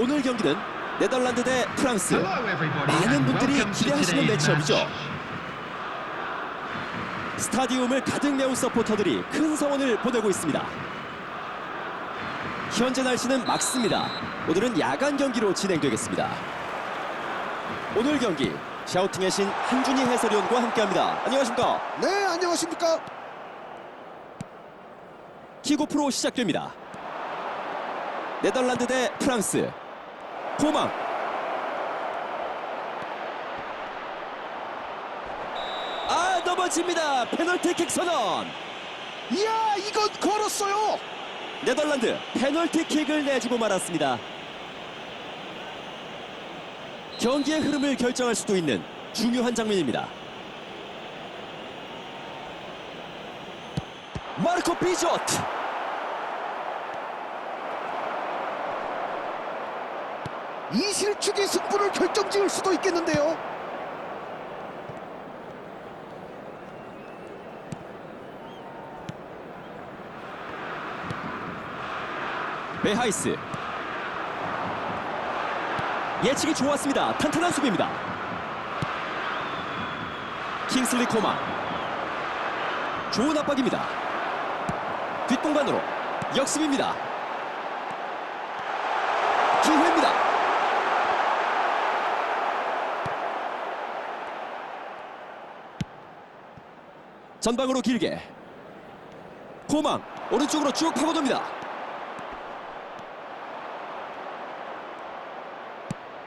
오늘 경기는 네덜란드 대 프랑스. 많은 분들이 기대하시는 매치업이죠. 스타디움을 가득 메운 서포터들이 큰 성원을 보내고 있습니다. 현재 날씨는 맑습니다. 오늘은 야간 경기로 진행되겠습니다. 오늘 경기 샤우팅의 신 한준희 해설위원과 함께합니다. 안녕하십니까? 네, 안녕하십니까? 킥오프로 시작됩니다. 네덜란드 대 프랑스. 코망. 아 넘어집니다. 페널티킥 선언. 이야, 이건 걸었어요. 네덜란드 페널티킥을 내주고 말았습니다. 경기의 흐름을 결정할 수도 있는 중요한 장면입니다. 마르코 비조트. 이 실축이 승부를 결정지을 수도 있겠는데요. 베하이스. 예측이 좋았습니다. 탄탄한 수비입니다. 킹슬리 코마. 좋은 압박입니다. 뒷공간으로 역습입니다 전방으로 길게 코망 오른쪽으로 쭉 파고듭니다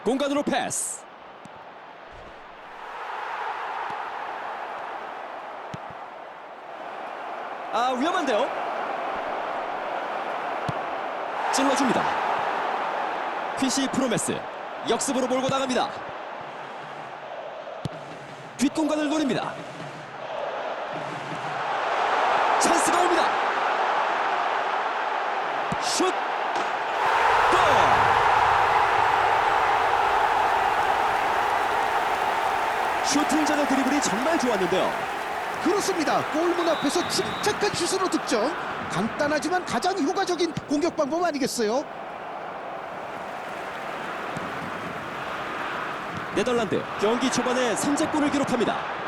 공간으로 패스. 아 위험한데요. 찔러줍니다. 퀴시 프로메스 역습으로 몰고 나갑니다. 뒷공간을 노립니다. 찬스가 옵니다. 슛! 골! 슈팅 전의 드리블이 정말 좋았는데요. 그렇습니다. 골문 앞에서 침착한 슛으로 득점. 간단하지만 가장 효과적인 공격 방법 아니겠어요? 네덜란드 경기 초반에 선제골을 기록합니다.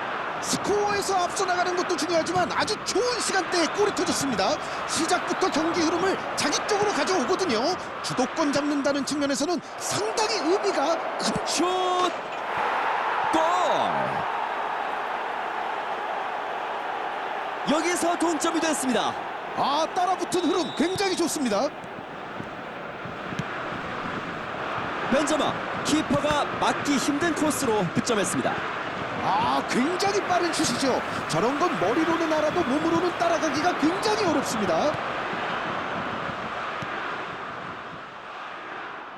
스코어에서 앞서 나가는 것도 중요하지만 아주 좋은 시간대에 골이 터졌습니다. 시작부터 경기 흐름을 자기 쪽으로 가져오거든요. 주도권 잡는다는 측면에서는 상당히 의미가 큰 슛! 골! 여기서 동점이 됐습니다. 아, 따라붙은 흐름 굉장히 좋습니다. 벤저마 키퍼가 막기 힘든 코스로 득점했습니다. 아, 굉장히 빠른 슛이죠. 저런 건 머리로는 알아도 몸으로는 따라가기가 굉장히 어렵습니다.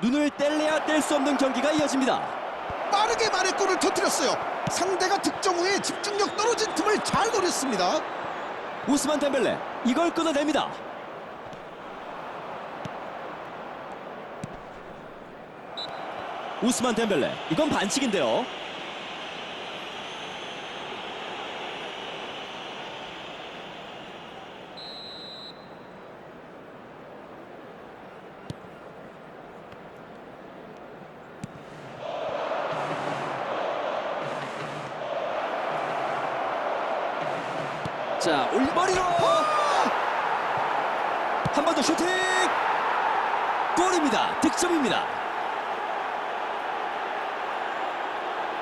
눈을 뗄래야 뗄 수 없는 경기가 이어집니다. 빠르게 만의 골을 터뜨렸어요. 상대가 득점 후에 집중력 떨어진 틈을 잘 노렸습니다. 우스만 덴벨레 이걸 끊어냅니다. 우스만 덴벨레 이건 반칙인데요. 자 올머리로! 한 번 더 슈팅! 골입니다. 득점입니다.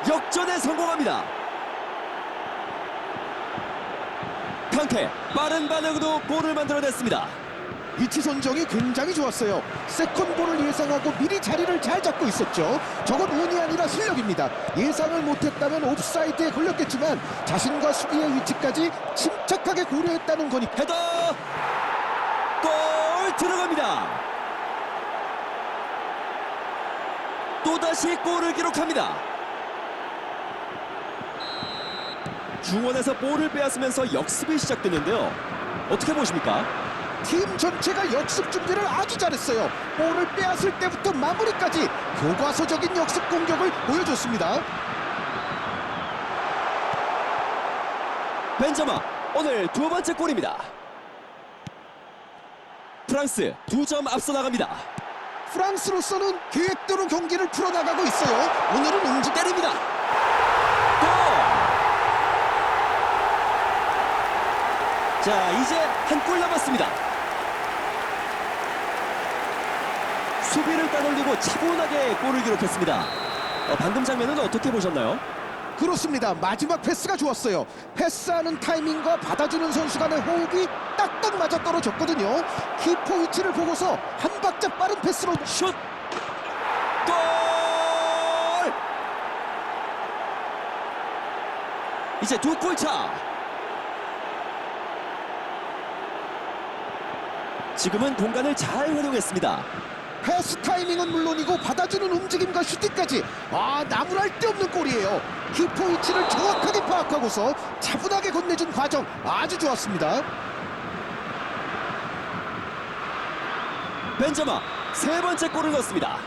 역전에 성공합니다. 칸테 빠른 반응으로 골을 만들어냈습니다 위치 선정이 굉장히 좋았어요. 세컨볼을 예상하고 미리 자리를 잘 잡고 있었죠. 저건 운이 아니라 실력입니다. 예상을 못했다면 옵사이드에 걸렸겠지만 자신과 수비의 위치까지 침착하게 고려했다는 거니까 헤더 골 들어갑니다 또다시 골을 기록합니다 중원에서 볼을 빼앗으면서 역습이 시작됐는데요 어떻게 보십니까? 팀 전체가 역습 준비를 아주 잘했어요. 볼을 빼앗을 때부터 마무리까지 교과서적인 역습 공격을 보여줬습니다. 벤저마 오늘 두 번째 골입니다. 프랑스 두 점 앞서 나갑니다. 프랑스로서는 계획대로 경기를 풀어나가고 있어요. 오늘은 움직 때립니다. 골! 자, 이제 한 골 남았습니다. 수비를 따돌리고 차분하게 골을 기록했습니다. 어, 방금 장면은 어떻게 보셨나요? 그렇습니다. 마지막 패스가 좋았어요. 패스하는 타이밍과 받아주는 선수 간의 호흡이 딱딱 맞아 떨어졌거든요. 키퍼 위치를 보고서 한 박자 빠른 패스로 슛! 골! 이제 두 골 차. 지금은 공간을 잘 활용했습니다. 패스 타이밍은 물론이고 받아주는 움직임과 슈팅까지 아 나무랄 데 없는 골이에요. 키퍼 위치를 정확하게 파악하고서 차분하게 건네준 과정 아주 좋았습니다. 벤자마 세 번째 골을 넣었습니다.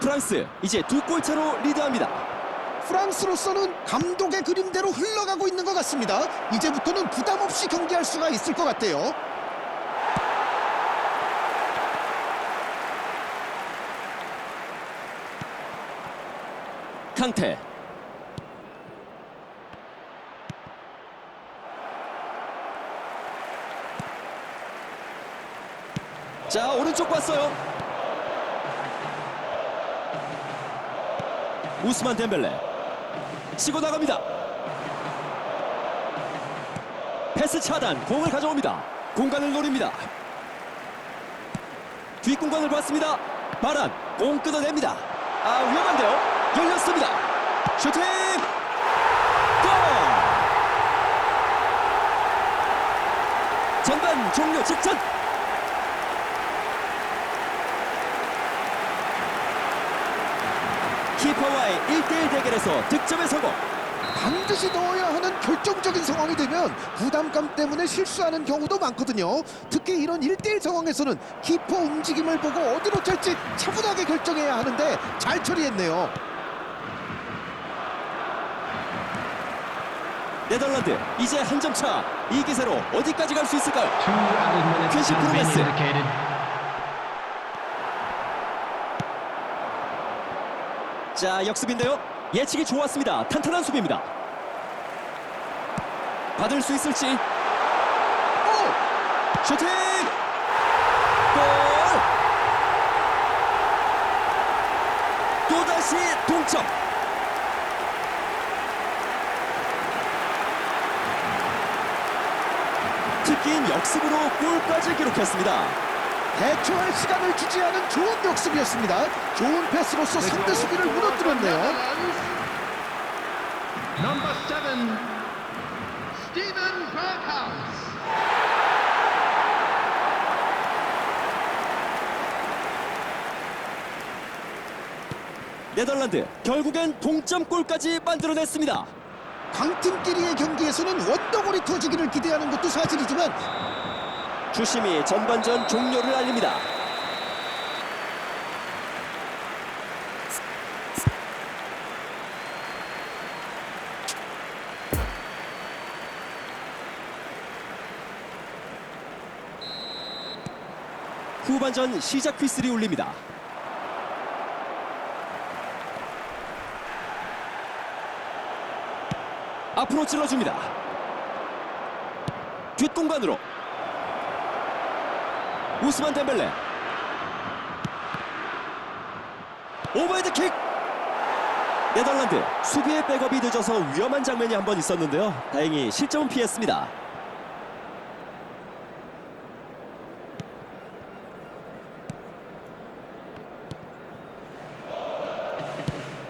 프랑스 이제 두 골 차로 리드합니다. 프랑스로서는 감독의 그림대로 흘러가고 있는 것 같습니다. 이제부터는 부담 없이 경기할 수가 있을 것 같아요. 캉테 자 오른쪽 봤어요. 우스만 덴벨레. 치고 나갑니다. 패스 차단 공을 가져옵니다. 공간을 노립니다. 뒷공간을 봤습니다. 바란 공 끊어냅니다. 아 위험한데요 열렸습니다. 슈팅! 골! 전반 종료 직전! 키퍼와의 1대1 대결에서 득점에 성공! 반드시 넣어야 하는 결정적인 상황이 되면 부담감 때문에 실수하는 경우도 많거든요. 특히 이런 1대1 상황에서는 키퍼 움직임을 보고 어디로 찰지 차분하게 결정해야 하는데 잘 처리했네요. 네덜란드 이제 한 점 차 이 기세로 어디까지 갈 수 있을까요? Promesse. indicated. 자 역습인데요 예측이 좋았습니다 탄탄한 수비입니다 받을 수 있을지 오! 슈팅 골 또다시 동점 특기인 역습으로 골까지 기록했습니다 대처할 시간을 주지 않은 좋은 역습이었습니다. 좋은 패스로서 상대 수비를 무너뜨렸네요. Number seven, Stephen Berghaus. 네덜란드 결국엔 동점골까지 만들어냈습니다 강팀끼리의 경기에서는 원더골이 터지기를 기대하는 것도 사실이지만 주심이 전반전 종료를 알립니다. 후반전 시작 휘슬이 울립니다 앞으로 찔러줍니다. 뒷공간으로. 우스만 덴벨레. 오버헤드 킥! 네덜란드 수비의 백업이 늦어서 위험한 장면이 한 번 있었는데요. 다행히 실점은 피했습니다.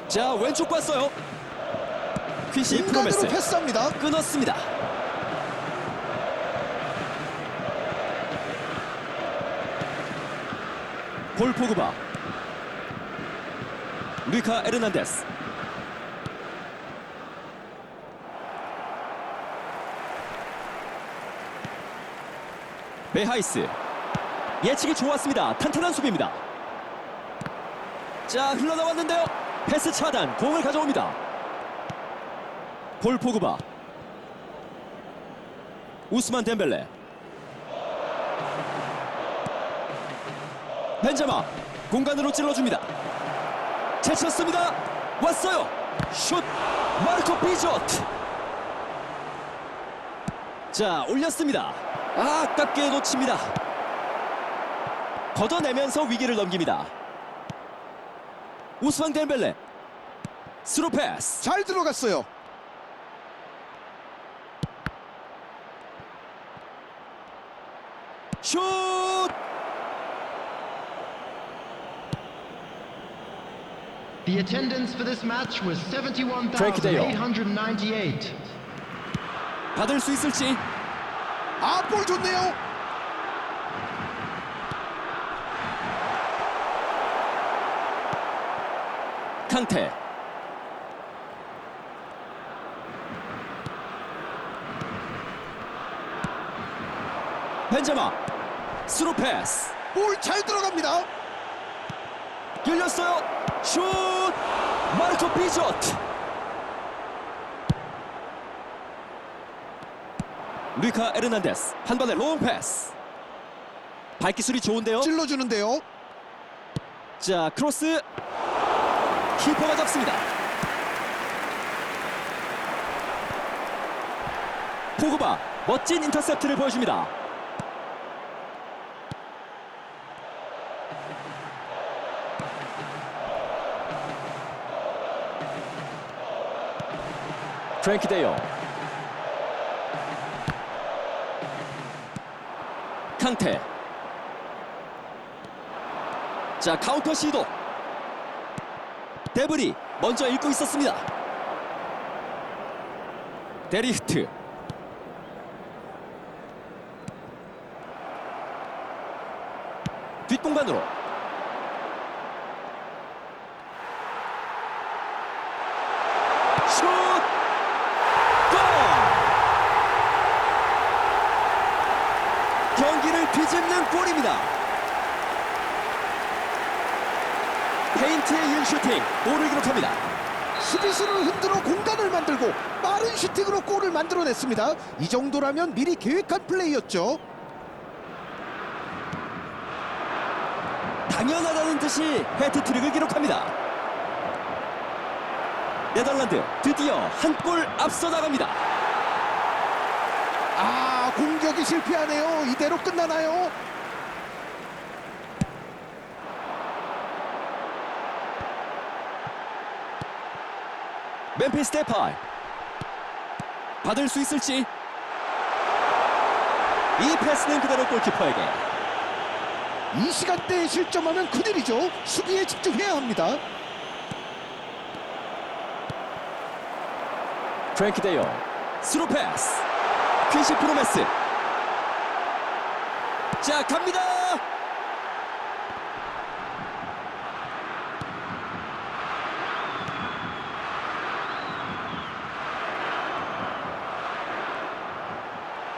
자 왼쪽 봤어요 퀴시 프로메스. 패스합니다. 끊었습니다. 볼 포그바. 루이카 에르난데스. 베하이스. 예측이 좋았습니다. 탄탄한 수비입니다. 자 흘러나왔는데요. 패스 차단 공을 가져옵니다 볼 포그바 우스만 덴벨레 벤자마 공간으로 찔러줍니다. 제쳤습니다. 왔어요. 슛 마르코 비조트. 자 올렸습니다. 아, 아깝게 놓칩니다. 걷어내면서 위기를 넘깁니다. 우스방 덴벨레 스루 패스. 잘 들어갔어요. The attendance for this match was Frankie De Jong. 71,898. 받을 수 있을지 아, 볼 좋네요. 캉테 벤자마 스루 패스 볼 잘 들어갑니다. 열렸어요 슛! 마르코 비조트 루이카 에르난데스 한 번에 롱 패스. 발기술이 좋은데요? 찔러주는데요. 자 크로스. 키퍼가 잡습니다. 포그바 멋진 인터셉트를 보여줍니다 프랭키 데요 캉테 자 카운터 시도. 데브리 먼저 읽고 있었습니다. 데리히트. 뒷공간으로. 슛! 골! 뒤집는 골입니다. 페인트에 이은 슈팅, 골을 기록합니다. 수비수를 흔들어 공간을 만들고 빠른 슈팅으로 골을 만들어냈습니다. 이 정도라면 미리 계획한 플레이였죠. 당연하다는 듯이 헤트트릭을 기록합니다. 네덜란드 드디어 한 골 앞서 나갑니다. 아, 공격이 실패하네요. 이대로 끝나나요? 멤피스 데파이 받을 수 있을지 이 패스는 그대로 골키퍼에게 이 시간대에 실점하면 큰일이죠. 수비에 집중해야 합니다. 프랭키 데요 스루 패스 퀸시 프로메스. 자 갑니다!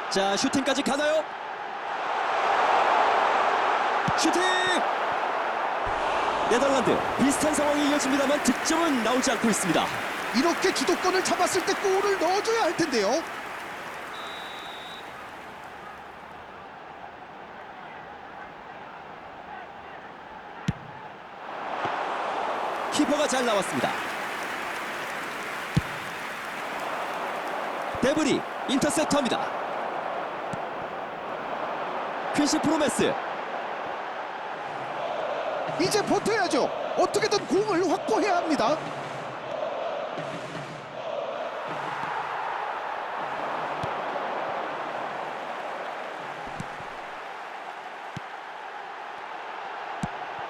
자 슈팅까지 가나요? 슈팅! 네덜란드 비슷한 상황이 이어집니다만 득점은 나오지 않고 있습니다. 이렇게 주도권을 잡았을 때 골을 넣어줘야 할 텐데요. 잘 나왔습니다. 데브리 인터셉터입니다. 퀸시 프로메스 이제 버텨야죠. 어떻게든 공을 확보해야 합니다.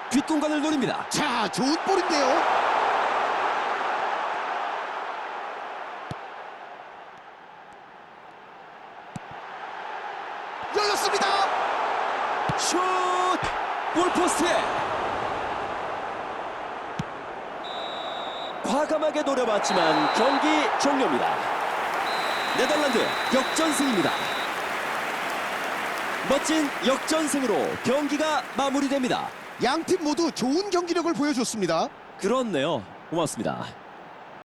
뒷공간을 노립니다. 자, 좋은 볼인데요. 열렸습니다. 슛! 골포스트에 과감하게 노려봤지만 경기 종료입니다. 네덜란드 역전승입니다. 멋진 역전승으로 경기가 마무리됩니다. 양 팀 모두 좋은 경기력을 보여줬습니다. 그렇네요. 고맙습니다.